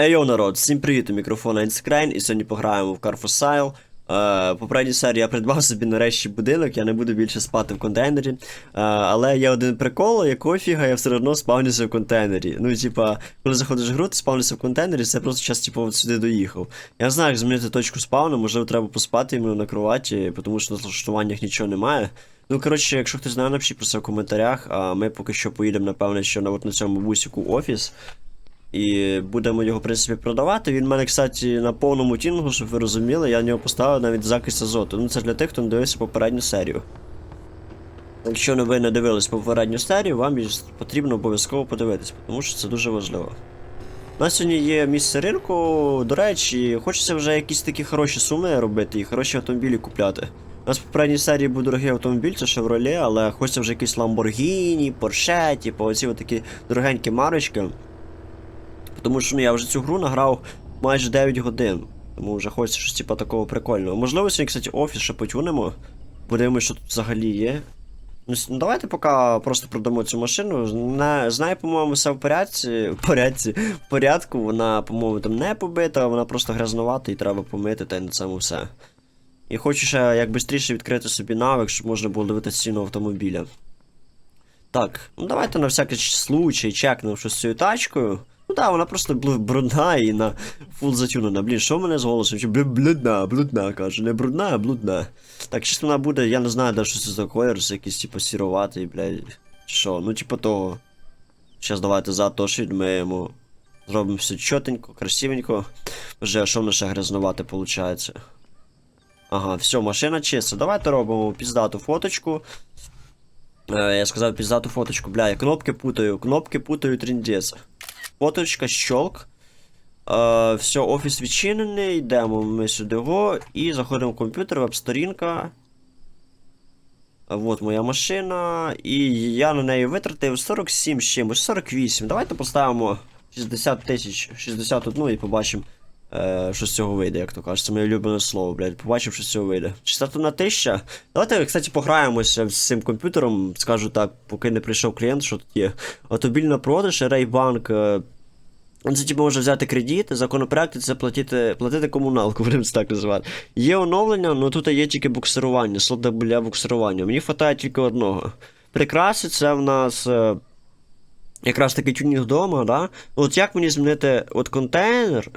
Ейо, народ, всім привіт, у мікрофона Інскрейн, і сьогодні пограємо в Car for Е, попередній серії я придбав собі нарешті будинок, я не буду більше спати в контейнері. Е, але є один прикол, якого фіга я все одно спавнюся в контейнері. Ну, типа, коли заходиш в гру, ти спавнишся в контейнері, це просто час, типу, сюди доїхав. Я не знаю, як змінити точку спавну, можливо, треба поспати іменно на кроваті, тому що на налаштуваннях нічого немає. Ну, коротше, якщо хтось знає, напишіть про це в коментарях, а ми поки що поїдемо, напевне, що на, от на цьому бусику офіс. І будемо його, в принципі, продавати. Він в мене, кстати, на повному тінгу, щоб ви розуміли, я в нього поставив навіть захист азоту. Ну це для тих, хто не дивився попередню серію. Якщо ви не дивились попередню серію, вам потрібно обов'язково подивитись, тому що це дуже важливо. У нас сьогодні є місце ринку, до речі, хочеться вже якісь такі хороші суми робити і хороші автомобілі купляти. У нас в попередній серії був дорогий автомобіль, це Chevrolet, але хочеться вже якісь Lamborghini, Porsche, типу оці такі дорогенькі марочки. Тому що ну, я вже цю гру награв майже 9 годин. Тому вже хочеться щось типу такого прикольного. Можливо, сьогодні, кстати, офіс ще потюнемо. Подивимось, що тут взагалі є. Ну, ну, давайте поки просто продамо цю машину. На, знаю, по-моєму, все в порядці. В порядці. В порядку. Вона, по-моєму, там не побита, вона просто грязновата і треба помити, та й на цьому все. І хочу ще як швидше відкрити собі навик, щоб можна було дивитися ціну автомобіля. Так, ну давайте на всякий случай чекнемо щось з цією тачкою. Ну так, вона просто брудна і на фул затюнена. Блін, що в мене з голосом? Блудна, блудна, каже. Не брудна, а блудна. Так, чесно вона буде, я не знаю, де що це за колір, якийсь типу сіроватий, блядь. Що, ну типу того. Щас давайте за то ж відмиємо. Зробимо все чотенько, красивенько. Вже що в нас ще грязновате виходить. Ага, все, машина чиста. Давайте робимо піздату фоточку. Е, я сказав піздату фоточку, бля, я кнопки путаю, кнопки путаю тріндець. Фоточка, щелк. Е, все, офіс відчинений, йдемо ми сюди го і заходимо в комп'ютер, веб-сторінка. Вот моя машина. І я на неї витратив 47 з чимось, 48. Давайте поставимо 60 тисяч, 61 і побачимо, е, що з цього вийде, як то кажуть. Це моє улюблене слово, блядь. Побачимо, що з цього вийде. 61 тисяча. Давайте, кстати, пограємося з цим комп'ютером. Скажу так, поки не прийшов клієнт, що тут є. На продаж, Рейбанк. Е, це типу може взяти кредит, законопроекти це платити, платити комуналку, будемо це так називати. Є оновлення, але тут є тільки буксирування, слот для буксирування. Мені вистачає тільки одного. Прикраси це в нас е, якраз таки тюнінг вдома, да? От як мені змінити от контейнер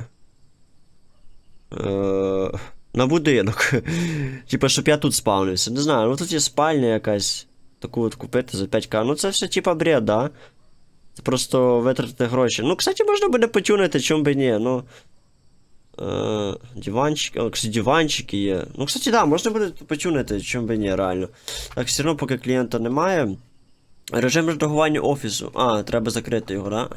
е, на будинок? Типа, щоб я тут спавнився. Не знаю, ну тут є спальня якась. Таку от купити за 5к. Ну це все типа бред, да? Це просто витратити гроші. Ну, кстати, можна буде потюнити, чому би ні. Ну. Е, диванчики. О, кстати, диванчики є. Ну, кстати, да, можна буде потюнити, чому би ні, реально. Так, все одно, поки клієнта немає. Режим редагування офісу. А, треба закрити його, да?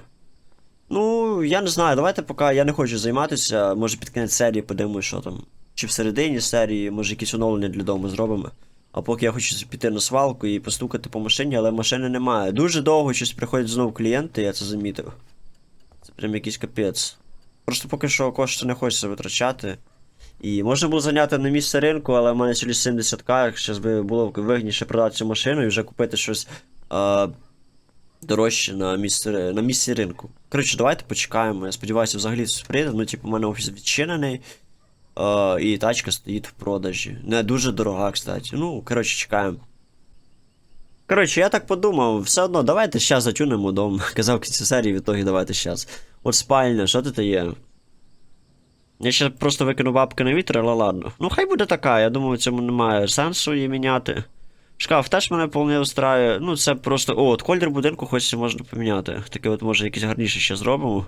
Ну, я не знаю, давайте поки я не хочу займатися. Може під кінець серії подивимось, що там. Чи в середині серії, може якісь оновлення для дому зробимо. А поки я хочу піти на свалку і постукати по машині, але машини немає. Дуже довго щось приходять знову клієнти, я це замітив. Це прям якийсь капець. Просто поки що кошти не хочеться витрачати. І можна було зайняти на місце ринку, але в мене цілі 70к, зараз би було вигідніше продати цю машину і вже купити щось а, дорожче на місці, на місці ринку. Коротше, давайте почекаємо. Я сподіваюся, взагалі все прийде. Ну, типу, у мене офіс відчинений. Е, і тачка стоїть в продажі. Не дуже дорога, кстати. Ну, коротше, чекаємо. Коротше, я так подумав, все одно, давайте щас затюнемо дом. Казав кінці серії, в ітогі давайте щас. От спальня, що тут є? Я ще просто викину бабки на вітер, але ладно. Ну, хай буде така, я думаю, цьому немає сенсу її міняти. Шкаф теж мене повне устраює. Ну, це просто. О, от колір будинку хочеться можна поміняти. Таке от може якийсь гарніше ще зробимо.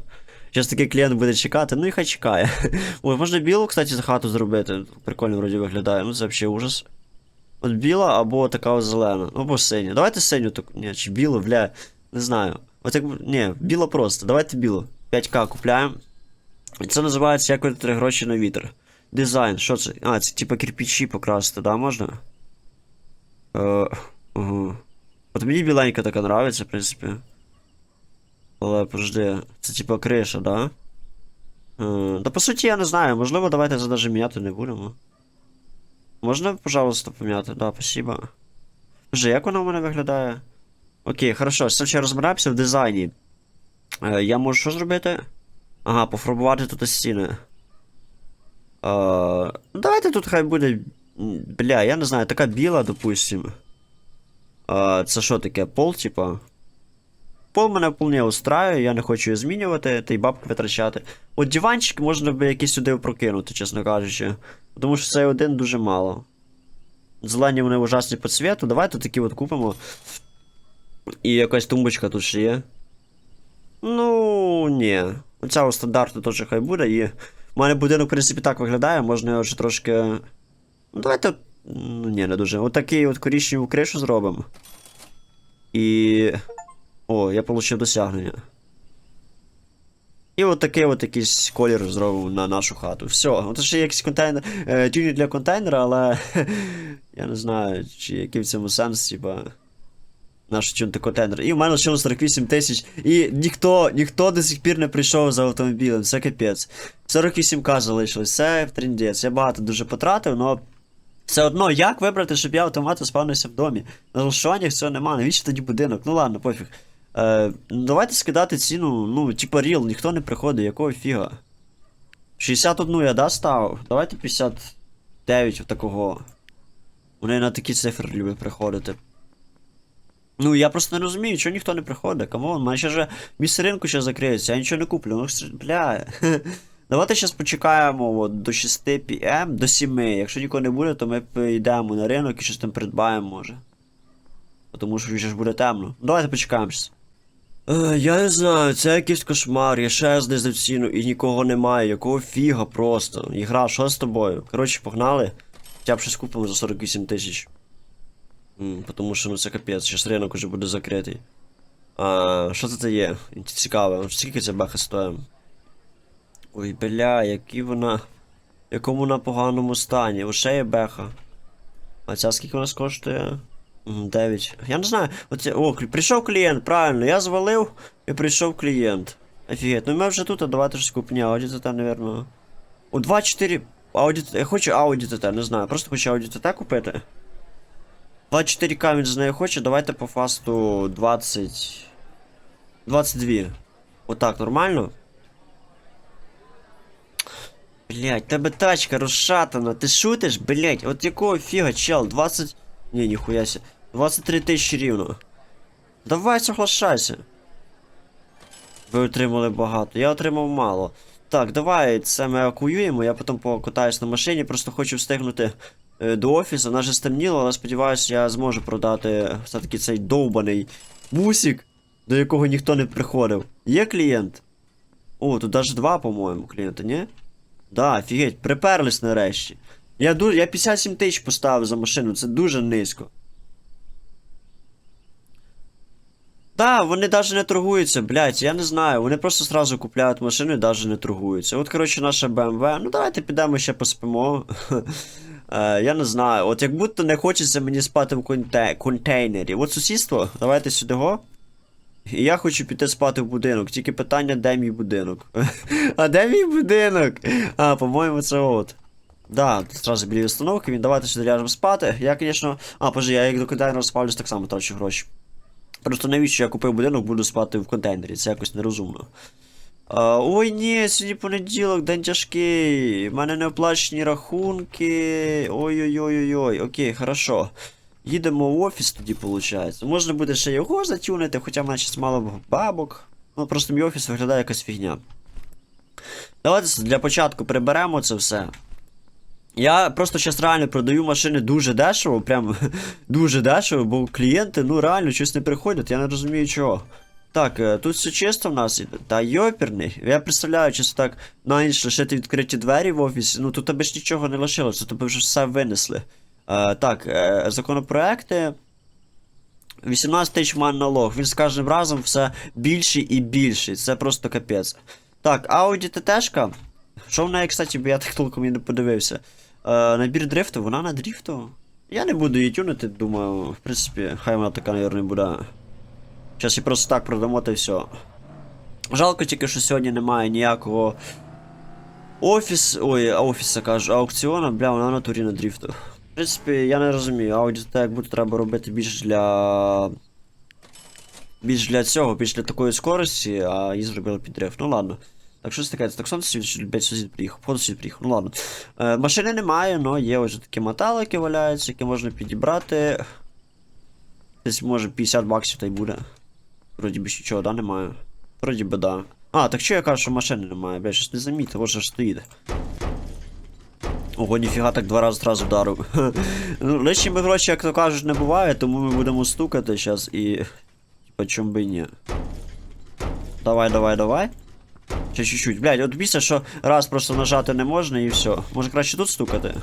Зараз такий клієнт буде чекати, ну і хай чекає. Ой, можна білу, кстати, за хату зробити. Прикольно вроді виглядає. Ну це взагалі ужас. От біла або така от зелена. Або синя. Давайте синю таку. Ні, чи білу, бля. Не знаю. От як. Ні, біла просто. Давайте білу. 5к купляємо. Це називається як витратити гроші на вітер. Дизайн, що це? А, це типа кирпичі покрасити, да, можна? Е, угу. От мені біленька така нравиться, в принципі. Але подожди, це типа криша, да? Е, да по суті я не знаю, можливо, давайте це даже міняти не будемо. Можна, пожалуйста, поміняти? Да, спасибо. Боже, як воно в мене виглядає? Окей, хорошо, все ще розбираємося в дизайні. Е, я можу що зробити? Ага, пофарбувати тут стіни. Е, давайте тут хай буде. Бля, я не знаю, така біла, допустим. Е, це що таке? Пол, типа? Пол мене вполне устраює, я не хочу його змінювати, та й бабки витрачати. От диванчик можна би якийсь сюди прокинути, чесно кажучи. Тому що цей один дуже мало. Зелені вони ужасні по цвіту, давайте такі от купимо. І якась тумбочка тут ще є. Ну, ні. Оця у стандарту теж хай буде. І в мене будинок, в принципі, так виглядає, можна його ще трошки. Ну, давайте. Ну, ні, не дуже. Отакий от коричневу кришу зробимо. І. О, я отримав досягнення. І от такий от якийсь колір зробимо на нашу хату. Все, от ще є якийсь контейнер. Е, тюнінг для контейнера, але. я не знаю, чи який в цьому сенс, типа. Наш чунти контейнер. І в мене ще 48 тисяч. І ніхто, ніхто до сих пір не прийшов за автомобілем. Це капець. 48к залишилось. Це трендець. Я багато дуже потратив, але. Все одно, як вибрати, щоб я автоматом спавнився в домі? На розшуваннях цього нема, навіщо тоді будинок? Ну ладно, пофіг. Е, давайте скидати ціну, ну, типа ріл, ніхто не приходить, якого фіга. 61 я да ставив? Давайте 59 такого. Вони на такі цифри люблять приходити. Ну, я просто не розумію, чого ніхто не приходить. Камон, мене ще ж місце ринку ще закриється, я нічого не куплю. Ну, бля. Давайте зараз почекаємо от, до 6 пм, до 7. Якщо нікого не буде, то ми підемо на ринок і щось там придбаємо, може. Тому що вже ж буде темно. Давайте почекаємо щас. Е, я не знаю, це якийсь кошмар, я ще знизив ціну і нікого немає, якого фіга просто. Ігра, що з тобою? Коротше, погнали. Хоча б щось купимо за 48 тисяч. Тому що ну це капець, зараз ринок уже буде закритий. А, що це це є? Цікаво, скільки ця беха стоїть? Ой, бля, які вона. В якому вона поганому стані. Оше є беха. А ця скільки у нас коштує? 9. Я не знаю. Оце, о, прийшов клієнт, правильно, я звалив і прийшов клієнт. Офігеть, ну ми вже тут, а давайте щось купні. Audi TT, напевно. О, 2.4. Audi, я хочу Audi TT, не знаю, просто хочу Audi TT купити. 24к він з нею хоче, давайте по фасту 20. 22. Отак, нормально? Блять, тебе тачка розшатана, ти шутиш, блять, от якого фіга, чел, 20. Ні, ніхуя ся. 23 тисячі рівно. Давай соглашайся. Ви отримали багато, я отримав мало. Так, давай це ми евакуюємо, я потім покатаюсь на машині, просто хочу встигнути е, до офісу. Нас же стемніло, але сподіваюся, я зможу продати все-таки цей довбаний бусик, до якого ніхто не приходив. Є клієнт? О, тут навіть два, по-моєму, клієнта, ні? Да, офігеть, приперлись нарешті. Я ду... я 57 тисяч поставив за машину, це дуже низько. Да, вони навіть не торгуються, блядь, я не знаю. Вони просто сразу купляють машину і навіть не торгуються. От, коротше, наша BMW. Ну давайте підемо ще поспимо. Е, я не знаю. От як будто не хочеться мені спати в контейнері. От сусідство, давайте сюди го. Я хочу піти спати в будинок. Тільки питання, де мій будинок. а де мій будинок? А, по-моєму, це от. Да, тут зразу біля установки, він давайте сюди ляжемо спати. Я, звісно. А, пожди, я як до контейнера спавлюсь, так само трачу гроші. Просто навіщо я купив будинок, буду спати в контейнері, це якось нерозумно. А, ой, ні, сьогодні понеділок, день тяжкий. У мене не оплачені рахунки. Ой-ой-ой-ой. Окей, хорошо. Їдемо в офіс тоді, виходить. Можна буде ще його затюнити, хоча в мене щось мало бабок. Ну, просто мій офіс виглядає якась фігня. Давайте для початку приберемо це все. Я просто зараз реально продаю машини дуже дешево, прям дуже дешево, бо клієнти, ну реально щось не приходять, я не розумію чого. Так, е, тут все чисто в нас іде. Та йоперний. Я представляю, чисто так на лишити відкриті двері в офісі. Ну тут тебе ж нічого не лишилося, тебе вже все винесли. Е, так, е, законопроекти. 18 тисяч ман налог. Він з кожним разом все більший і більший. Це просто капець. Так, Audi TT-шка. Що в неї, кстати, бо я так толком і не подивився. Е, набір дрифту, вона на дрифту? Я не буду її тюнити, думаю, в принципі, хай вона така, мабуть, буде. Зараз її просто так продамо та все. Жалко тільки, що сьогодні немає ніякого офіс. Ой, офіса кажу, аукціону, бля, вона на турі на дрифту. В принципі, я не розумію, Audi TT як будто треба робити більш для. Більш для цього, більш для такої скорості, а її зробили під дрифт. Ну ладно. Так що це таке? Так сонце світить, сусід приїхав. Походу сусід приїхав. Ну ладно. Е, машини немає, але є ось такі металики валяються, які можна підібрати. Десь може 50 баксів та й буде. Вроді би ще нічого, да, немає. Вроді би, да. А, так що я кажу, що машини немає, блядь, щось не замітив, ось ж стоїть. Ого, ніфіга так два рази зразу вдарив. ну, лишніми гроші, як то кажуть, не буває, тому ми будемо стукати зараз і. Типа, чом би ні. Давай, давай, давай. Ще чуть-чуть. Блядь, от бійся, що раз просто нажати не можна і все. Може краще тут стукати?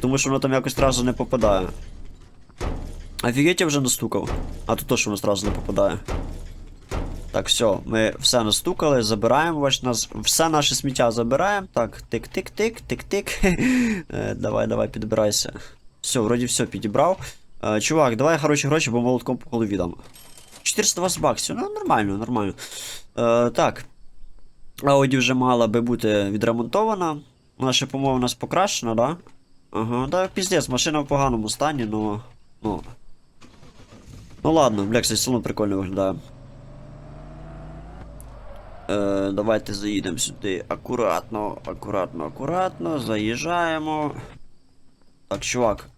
Тому що воно там якось одразу не попадає. Офігеть, я вже настукав. А тут то, що воно одразу не попадає. Так, все, ми все настукали, забираємо ваш нас. Все наше сміття забираємо. Так, тик-тик-тик, тик-тик. Е, давай, давай, підбирайся. Все, вроді все підібрав. Е, чувак, давай хороші гроші, бо молотком по голові дам. 420 баксів, ну нормально, нормально. Е, так. Ауді вже мала би бути відремонтована. Вона ще, по-моєму, у нас покращена, да? Ага, так, піздець, машина в поганому стані, ну. Ну. Ну ладно, бля, кстати, салон прикольно виглядає. Е, давайте заїдемо сюди акуратно, акуратно, акуратно. Заїжджаємо. Так, чувак.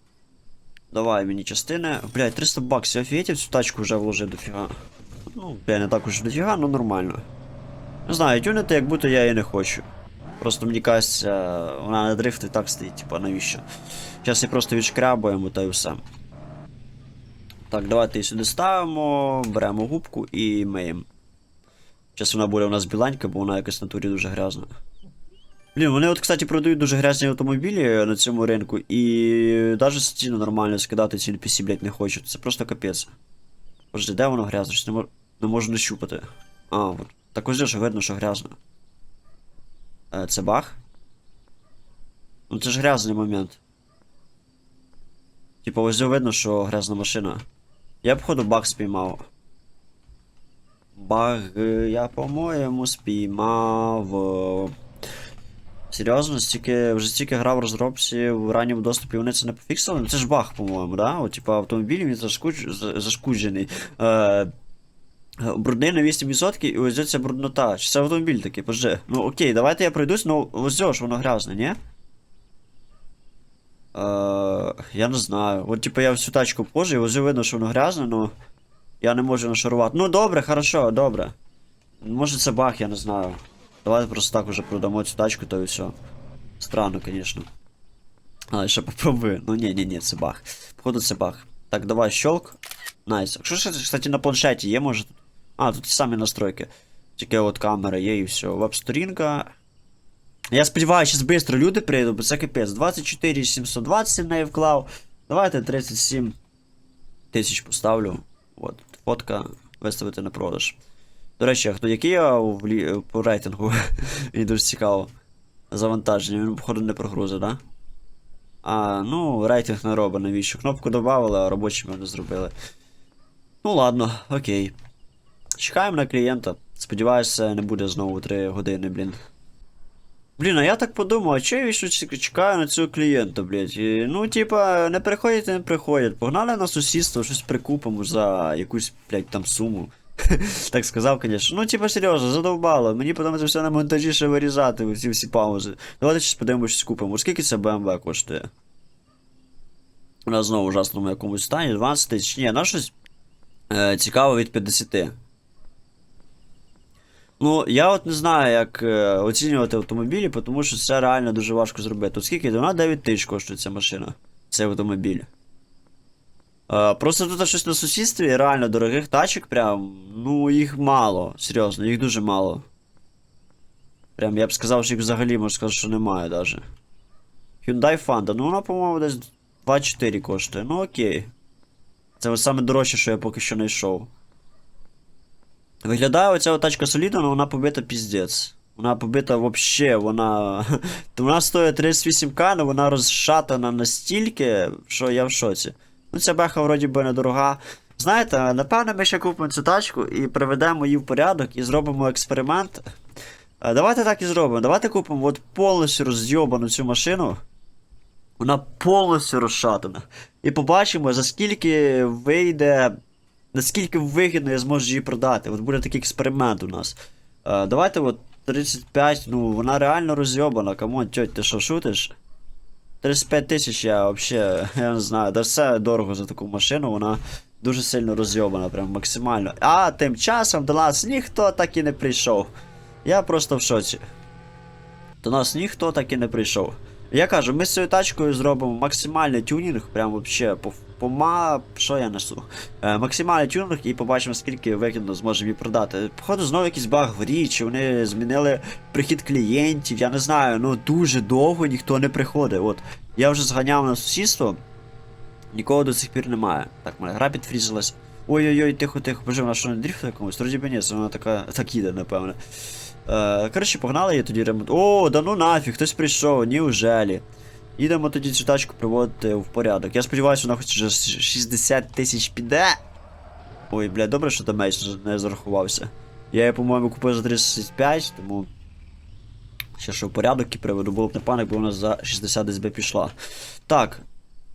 Давай мені частини. Блядь, 300 баксів. Офігеть, цю тачку вже вложив дофіга. Ну, бля, не так уж дофіга, ну нормально. Не знаю, тюнити, як будто я її не хочу. Просто мені кажеться, вона на дрифт і так стоїть, типа, навіщо? Зараз її просто відшкрябуємо та й все. Так, давайте її сюди ставимо, беремо губку і миємо. Зараз вона буде у нас біленька, бо вона якась в натурі дуже грязна. Блін, вони от, кстати, продають дуже грязні автомобілі на цьому ринку, і навіть стіну нормально скидати ці NPC, блядь, не хочуть. Це просто капець. Подожди, де воно грязне? Щось не, мож... не можу нащупати. А, от. Так ось ж видно, що грязно. Е, це баг? Ну це ж грязний момент. Типа ось видно, що грязна машина. Я походу баг спіймав. Баг е, я, по-моєму, спіймав. Серйозно, стільки, вже стільки грав в розробці в ранньому доступі, вони це не пофіксили? Ну це ж баг, по-моєму, да? От, типа автомобіль він зашкуч... зашкуджений. Е, брудний на 8% і ось ця бруднота. Чи це автомобіль такий, пожди. Ну окей, давайте я пройдусь, ну ось цього ж воно грязне, ні? Е, я не знаю. От типа я всю тачку позжу, і ось видно, що воно грязне, ну. Я не можу нашарувати. Ну добре, хорошо, добре. Може це баг, я не знаю. Давайте просто так уже продамо цю тачку, то і все. Странно, конечно. Але ще попробую. Ну ні, ні, ні, це баг. Походу це баг. Так, давай щелк. Найс. Якщо ж, кстати, на планшеті є, може. А, тут самі настройки. Тільки от камера є і все. Веб-сторінка. Я сподіваюся, що швидко люди прийдуть, бо це капець. 24 720 в неї вклав. Давайте 37 тисяч поставлю. От, фотка виставити на продаж. До речі, хто який я в лі... по рейтингу? Мені дуже цікаво. Завантаження, він, походу, не прогрузить, да? А, ну, рейтинг не робить, навіщо? Кнопку додавали, а робочими не зробили. Ну ладно, окей. Чекаємо на клієнта. Сподіваюся, не буде знову 3 години, блін. Блін, а я так подумав, а чого я вічно чекаю на цього клієнта, блядь? І, ну, типа, не приходять, і не приходять. Погнали на сусідство, щось прикупимо за якусь, блядь, там суму. так сказав, конечно. Ну, типа, серйозно, задовбало. Мені це все на монтажі ще вирізати, ці всі паузи. Давайте щось подивимося, щось купимо. Скільки це BMW коштує? У нас знову ужасному якомусь стані, 20 тисяч. Ні, на щось е, цікаво від 50. Ну, я от не знаю, як е, оцінювати автомобілі, тому що це реально дуже важко зробити. От скільки вона 9 тисяч коштує ця машина, цей автомобіль. Е, просто тут щось на сусідстві, реально дорогих тачок, прям, ну, їх мало, серйозно, їх дуже мало. Прям я б сказав, що їх взагалі можна сказати, що немає даже. Hyundai Fanta, ну вона, по-моєму, десь 24 коштує. Ну окей. Це саме дорожче, що я поки що знайшов. Виглядає оця тачка солідно, але вона побита піздець. Вона побита вообще, вона. Вона стоїть 38к, але вона розшатана настільки, що я в шоці. Ну, ця беха вроді би недорога. Знаєте, напевно, ми ще купимо цю тачку і приведемо її в порядок і зробимо експеримент. Давайте так і зробимо. Давайте купимо от повністю розйобану цю машину. Вона повністю розшатана. І побачимо, за скільки вийде. Наскільки вигідно я зможу її продати. От буде такий експеримент у нас. Е, давайте от 35, ну вона реально розйобана, камон, тьоть, ти що шутиш? 35 тисяч я вообще, я не знаю, да все дорого за таку машину, вона дуже сильно розйобана, прям максимально. А тим часом до нас ніхто так і не прийшов. Я просто в шоці. До нас ніхто так і не прийшов. Я кажу, ми з цією тачкою зробимо максимальний тюнінг, прям вообще по, по ма... що я несу? Е, максимальний тюнінг і побачимо, скільки викидно зможемо її продати. Походу, знову якийсь баг в грі, чи вони змінили прихід клієнтів, я не знаю, ну дуже довго ніхто не приходить. От, я вже зганяв на сусідство, нікого до сих пір немає. Так, мене гра підфрізилась. Ой-ой-ой, тихо, тихо, боже, вона що не дріфт якомусь? Вроді би ні, вона така так їде, напевно. Е, коротше, погнали я тоді ремонт. О, да ну нафіг, хтось прийшов, неужелі. Їдемо тоді цю тачку приводити в порядок. Я сподіваюся, вона хоч вже 60 тисяч піде. Ой, бля, добре, що меч не зарахувався. Я її, по-моєму, купив за 35, тому. Ще що в порядок і приведу, було б непогано, якби вона за 60 десь пішла. Так.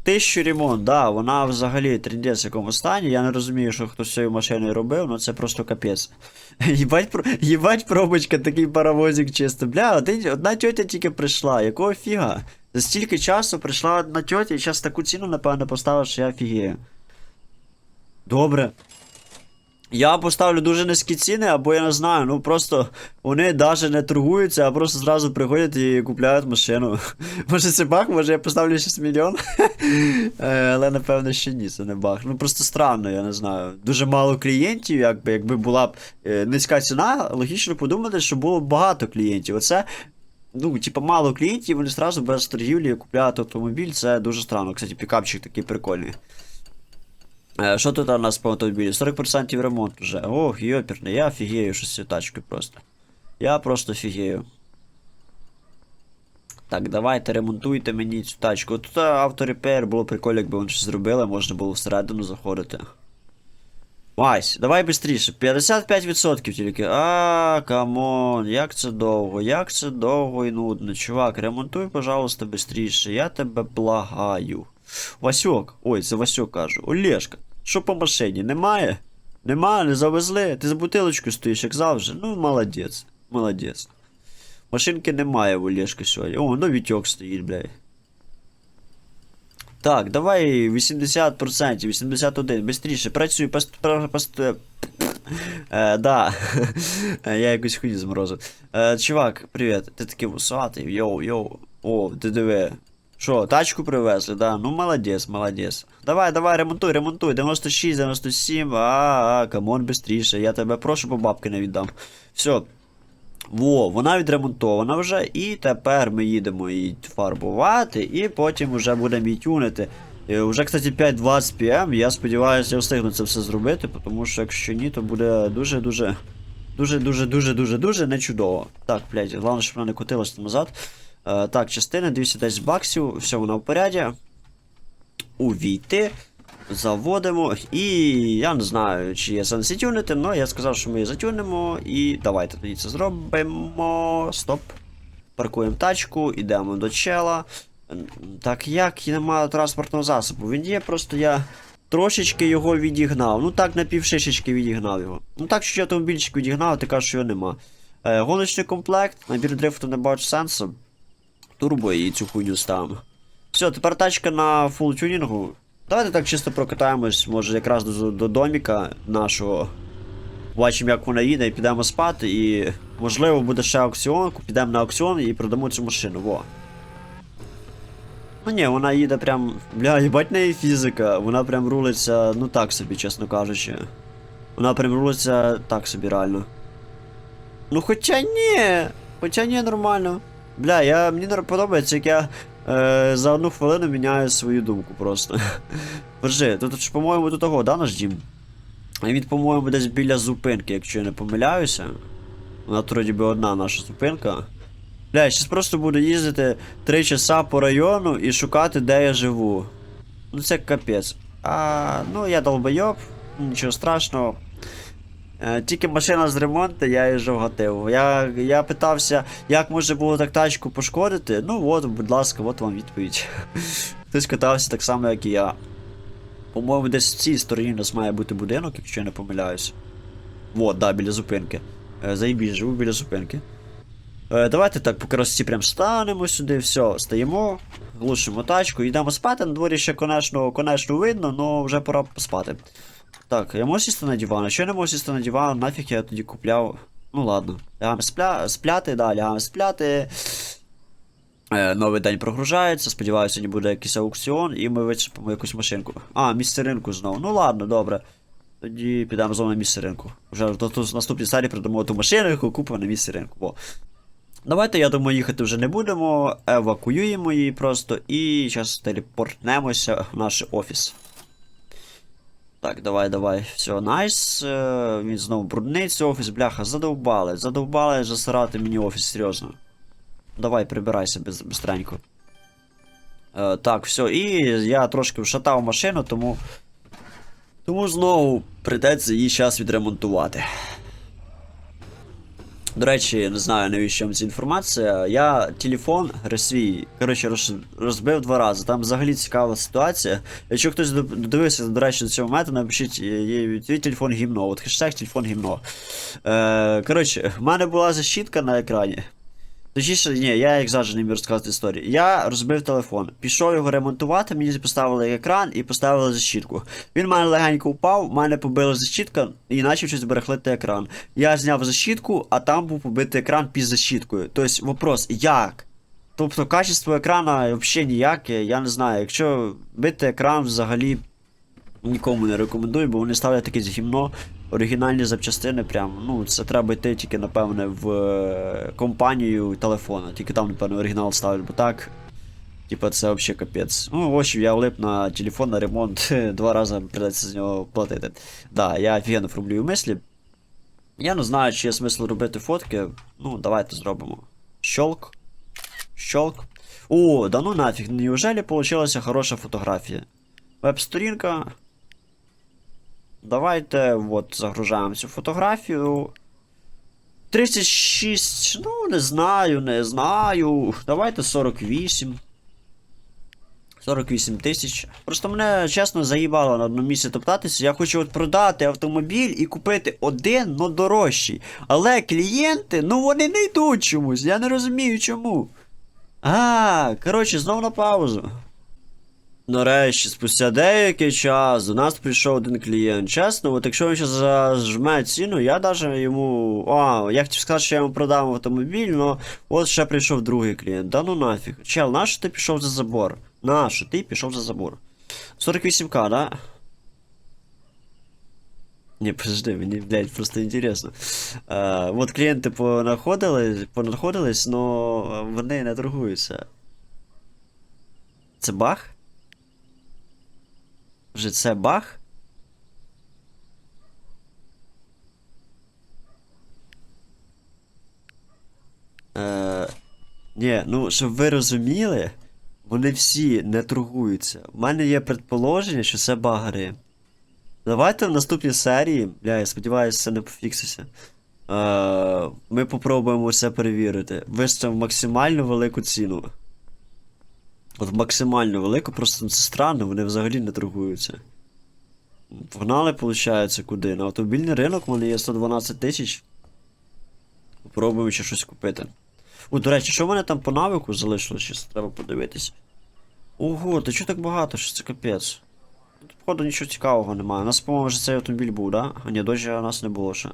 Тисячу ремонт, да, вона взагалі трендець в якому стані. Я не розумію, що хтось цією машиною робив, ну це просто капець. Їбать, про... Їбать пробочка, такий паровозик чисто. Бля, один... одна тьотя тільки прийшла. Якого фіга? За стільки часу прийшла одна тьотя і зараз таку ціну, напевно, поставив, що я фігію. Добре. Я поставлю дуже низькі ціни, або я не знаю, ну просто вони навіть не торгуються, а просто зразу приходять і купляють машину. Може це баг, може я поставлю 6 мільйон. Е, Але напевно ще ні, це не баг. Ну просто странно, я не знаю. Дуже мало клієнтів, якби якби була б е, низька ціна, логічно подумати, що було б багато клієнтів. Оце. Ну, типа, мало клієнтів, вони зразу без торгівлі купляють автомобіль, це дуже странно. Кстати, пікапчик такий прикольний. Е, Що тут у нас по автомобілі? 40% ремонт вже. Ох, йоперне, я фігею що з цією тачкою просто. Я просто фігею. Так, давайте ремонтуйте мені цю тачку. Тут е, авторепер було прикольно, якби вони щось зробили, можна було всередину заходити. Вась, давай швидше. 55% тільки. А, камон, як це довго, як це довго і нудно. Чувак, ремонтуй, пожалуйста, швидше. Я тебе благаю. Васьок, ой, це Васьок кажу. Олешка, що по машині? Немає? Нема, не завезли. Ти з бутилочкою стоїш, як завжди. Ну, молодець. Молодець. Машинки немає в Олешка сьогодні. О, ну Вітьок стоїть, блядь. Так, давай 80%, 81, быстріше, працюй, пост... пост... Е, да. Е, Я якусь хуйню зморозив. Е, чувак, привіт, ти такий вусатий, йоу, йоу. О, диви. Що, тачку привезли, да? Ну молодець, молодець. Давай, давай, ремонтуй, ремонтуй. 96, 97, а, камон, быстріше. Я тебе прошу, по бабки не віддам. Все. Во, вона відремонтована вже, і тепер ми їдемо її фарбувати, і потім вже будемо її тюнити. І Вже, кстати, 5.20 пм, я сподіваюся, я встигну це все зробити, тому що якщо ні, то буде дуже-дуже. Дуже-дуже-дуже-дуже дуже не чудово. Так, блядь, головне, щоб вона не котилася назад. Е, так, частина 210 баксів, все воно в поряді. Увійти. Заводимо. І я не знаю, чи є сенс тюнити, але я сказав, що ми її затюнемо. І давайте тоді це зробимо. Стоп. Паркуємо тачку, йдемо до чела. Так як немає транспортного засобу? Він є, просто я трошечки його відігнав. Ну так, на півшишечки відігнав його. Ну так, що я автомобільчик відігнав, ти кажеш, що його нема. Е, гоночний комплект, набір дрифту не бачу сенсу. Турбо і цю хуйню ставимо. Все, тепер тачка на фул тюнінгу. Давайте так чисто прокатаємось, може якраз до, до доміка нашого. Бачимо, як вона їде, і підемо спати, і можливо буде ще аукціон, підемо на аукціон і продамо цю машину. Во. Ну ні, вона їде прям. Бля, їбать неї фізика. Вона прям рулиться, ну так собі, чесно кажучи. Вона прям рулиться так собі реально. Ну хоча ні. Хоча ні, нормально. Бля, я, мені не подобається, як я е, за одну хвилину міняю свою думку просто. Подожди, тут, по-моєму, тут того, да, наш дім? Він, по-моєму, десь біля зупинки, якщо я не помиляюся. Вона вроді би одна наша зупинка. Бля, я щас просто буду їздити 3 часа по району і шукати, де я живу. Ну це капець. А, ну я долбойоб, нічого страшного. Е, Тільки машина з ремонту, я її вже вгатив. Я, я питався, як можна було так тачку пошкодити. Ну от, будь ласка, от вам відповідь. Хтось катався так само, як і я. По-моєму, десь в цій стороні у нас має бути будинок, якщо я не помиляюсь. Вот, да, біля зупинки. Е, Заїбісь, живу біля зупинки. Е, давайте так по красоті прям станемо сюди, все, стаємо, глушимо тачку, йдемо спати. На дворі ще, конечно, конечно видно, але вже пора спати. Так, я можу сісти на диван? Якщо я не можу сісти на диван, нафіг я тоді купляв. Ну ладно. Лягаємо спля... спляти, да, лягаємо спляти. Е, новий день прогружається, сподіваюся, сьогодні буде якийсь аукціон, і ми вичепимо якусь машинку. А, місце ринку знову. Ну ладно, добре. Тоді підемо знову на місце ринку. Вже до наступній серії придамо ту машину, яку купимо на місці ринку. Во. Давайте, я думаю, їхати вже не будемо. Евакуюємо її просто і зараз телепортнемося в наш офіс. Так, давай, давай. Все, найс. Е, Він знову брудний цей офіс, бляха, задовбали. Задовбали засирати мені офіс, серйозно. Давай, прибирайся без, быстренько. Е, так, все, і я трошки вшатав машину, тому. Тому знову прийдеться її зараз відремонтувати. До речі, не знаю навіщо вам ця інформація. Я телефон свій, коротше, розбив два рази. Там взагалі цікава ситуація. Якщо хтось до- додивився, до речі, до цього моменту, напишіть, е, твій телефон гімно. От хештег телефон гімно. Е, коротше, в мене була защитка на екрані. Точніше, ні, я як завжди не вмію розказати історію. Я розбив телефон, пішов його ремонтувати, мені поставили екран і поставили защитку. Він мене легенько впав, в мене побила защитка і почав щось берехлити екран. Я зняв защитку, а там був побитий екран під защиткою. Тобто, вопрос, як? Тобто качество екрана взагалі ніяке, я не знаю. Якщо бити екран взагалі нікому не рекомендую, бо вони ставлять таке гімно. Оригінальні запчастини, прям, ну, це треба йти тільки, напевне, в е, компанію телефона. Тільки там, напевно, оригінал ставлять, бо так. Типа це взагалі капець. Ну, в общем, я влип на телефон на ремонт, два рази придеться з нього платити. Да, я офігенно формулюю мислі. Я не знаю, чи є смисл робити фотки. Ну, давайте зробимо. Щолк. Щолк. О, да ну нафіг, неужели получилася хороша фотографія? Веб-сторінка. Давайте от загружаємо цю фотографію. 36. Ну, не знаю, не знаю. Давайте 48. 48 тисяч. Просто мене чесно заїбало на одному місці топтатися. Я хочу от продати автомобіль і купити один, но дорожчий. Але клієнти, ну вони не йдуть чомусь. Я не розумію чому. А, коротше, знову на паузу. Нарешті, спустя деякий час до нас прийшов один клієнт. Чесно, от якщо він ще зажме ціну, я даже йому. А, я хотів сказати, що я йому продам автомобіль, але от ще прийшов другий клієнт. Да ну нафіг. Чел, нащо ти пішов за забор? Нащо ти пішов за забор? 48к, да? Не, подожди, мені, блядь, просто інтересно. Е, от клієнти понаходились, понаходились, но вони не торгуються. Це баг? Вже це баг? Е, ні, ну, щоб ви розуміли, вони всі не торгуються. У мене є предположення, що це багари. Давайте в наступній серії, бля, я сподіваюся, це не пофікситься. Е, ми попробуємо це перевірити. Виставимо максимально велику ціну. От максимально велику, просто це странно, вони взагалі не торгуються. Погнали, виходить, куди? На автомобільний ринок в мене є 112 тисяч. Попробуємо ще щось купити. О, до речі, що в мене там по навику залишилось, щось треба подивитися. Ого, та чого так багато, що це капець. Тут, походу, нічого цікавого немає. У нас, по-моєму, вже цей автомобіль був, да? А ні, дощі у нас не було ще.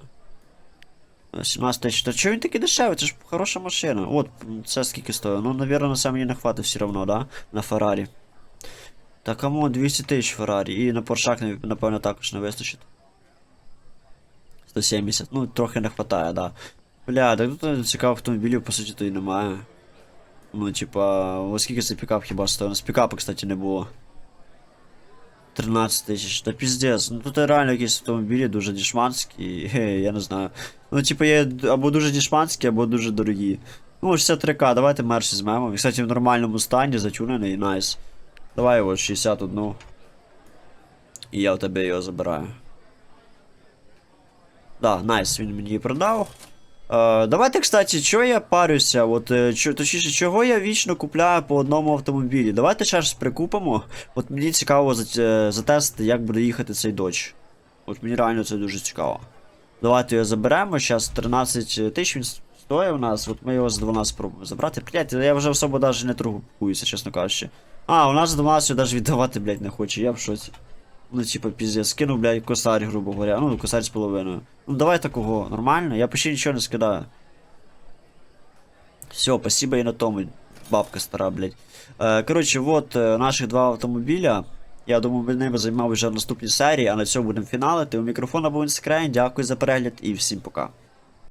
Е, 17 тисяч. Та чого він такий дешевий? Це ж хороша машина. От, це скільки стоїть. Ну, навірно, на це мені не хватить все одно, да? На Феррарі. Та кому 200 тисяч Феррарі. І на Поршак, напевно, також не вистачить. 170. Ну, трохи не хватає, да. Бля, так тут цікавих автомобілів, по суті, то і немає. Ну, типа, оскільки цей пікап хіба стоїть? У нас пікапа, кстати, не було. 13 тисяч, та піздець. Ну тут реально якісь автомобілі дуже дешманські, хе, я не знаю. Ну, типа, є або дуже дешманські, або дуже дорогі. Ну, 63к, давайте мерч візьмемо. Він, кстати, в нормальному стані, затюнений, найс. Давай його 61. І я в тебе його забираю. Да, найс, він мені продав. Е, давайте, кстати, чого я парюся? От, е, чо, точніше, чого я вічно купляю по одному автомобілі? Давайте ще щось прикупимо. От мені цікаво е, затестити, як буде їхати цей додж. От мені реально це дуже цікаво. Давайте його заберемо. Зараз 13 тисяч він стоїть у нас, от ми його за 12 спробуємо забрати. Блять, я вже особо навіть не торгуюся, чесно кажучи. А, у нас за 12 навіть віддавати, блять, не хоче, я в шоці. Ну, типа, піздець, скину, блядь, косарь, грубо говоря. Ну, косарь з половиною. Ну, давай такого, нормально? Я почти нічого не скидаю. Все, спасибо і на тому. Бабка стара, блядь. Е, коротше, от е, наших два автомобіля. Я думаю, ми ними займав вже в наступній серії, а на цьому будемо фіналити. У мікрофона був Інскрайн. Дякую за перегляд і всім пока.